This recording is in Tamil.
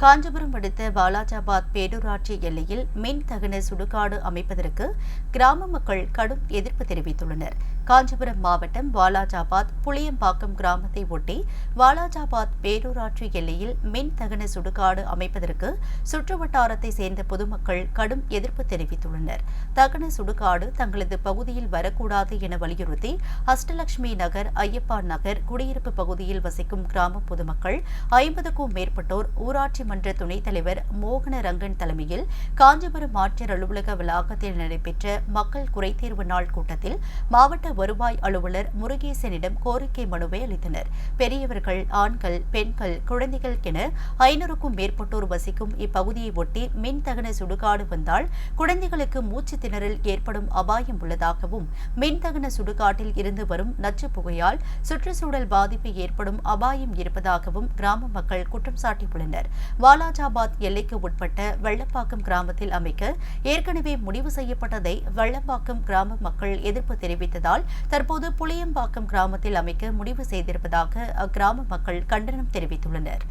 காஞ்சிபுரம் அடுத்த வாலாஜாபாத் பேரூராட்சி எல்லையில் மின் தகன சுடுகாடு அமைப்பதற்கு கிராம மக்கள் கடும் எதிர்ப்பு தெரிவித்துள்ளனர். காஞ்சிபுரம் மாவட்டம் வாலாஜாபாத் புளியம்பாக்கம் கிராமத்தை ஒட்டி வாலாஜாபாத் பேரூராட்சி எல்லையில் மின் தகன சுடுகாடு அமைப்பதற்கு சுற்றுவட்டாரத்தை சேர்ந்த பொதுமக்கள் கடும் எதிர்ப்பு தெரிவித்துள்ளனர். தகன சுடுகாடு தங்களது பகுதியில் வரக்கூடாது என வலியுறுத்தி அஷ்டலட்சுமி நகர் ஐயப்பா நகர் குடியிருப்பு பகுதியில் வசிக்கும் கிராம பொதுமக்கள் ஐம்பதுக்கும் மேற்பட்டோர் ஊராட்சி மன்ற துணைத் தலைவர் மோகன ரங்கன் தலைமையில் காஞ்சிபுரம் ஆட்சியர் அலுவலக வளாகத்தில் நடைபெற்ற மக்கள் குறைதீர்வு நாள் கூட்டத்தில் மாவட்ட வருவாய் அலுவலர் முருகேசனிடம் கோரிக்கை மனுவை அளித்தனர். பெரியவர்கள் ஆண்கள் பெண்கள் குழந்தைகள் என ஐநூறுக்கும் மேற்பட்டோர் வசிக்கும் இப்பகுதியை ஒட்டி மின்தகன சுடுகாடு வந்தால் குழந்தைகளுக்கு மூச்சு திணறல் ஏற்படும் அபாயம் உள்ளதாகவும் மின்தகன சுடுகாட்டில் இருந்து வரும் நச்சு புகையால் சுற்றுச்சூழல் பாதிப்பு ஏற்படும் அபாயம் இருப்பதாகவும் கிராம மக்கள் குற்றம் சாட்டியுள்ளனர். வாலாஜாபாத் எல்லைக்கு உட்பட்ட வெள்ளப்பாக்கம் கிராமத்தில் அமைக்க ஏற்கனவே முடிவு செய்யப்பட்டதை வெள்ளப்பாக்கம் கிராம மக்கள் எதிர்ப்பு தெரிவித்ததால் தற்போது புளியம்பாக்கம் கிராமத்தில் அமைக்க முடிவு செய்திருப்பதாக அக்கிராம மக்கள் கண்டனம் தெரிவித்துள்ளனர்.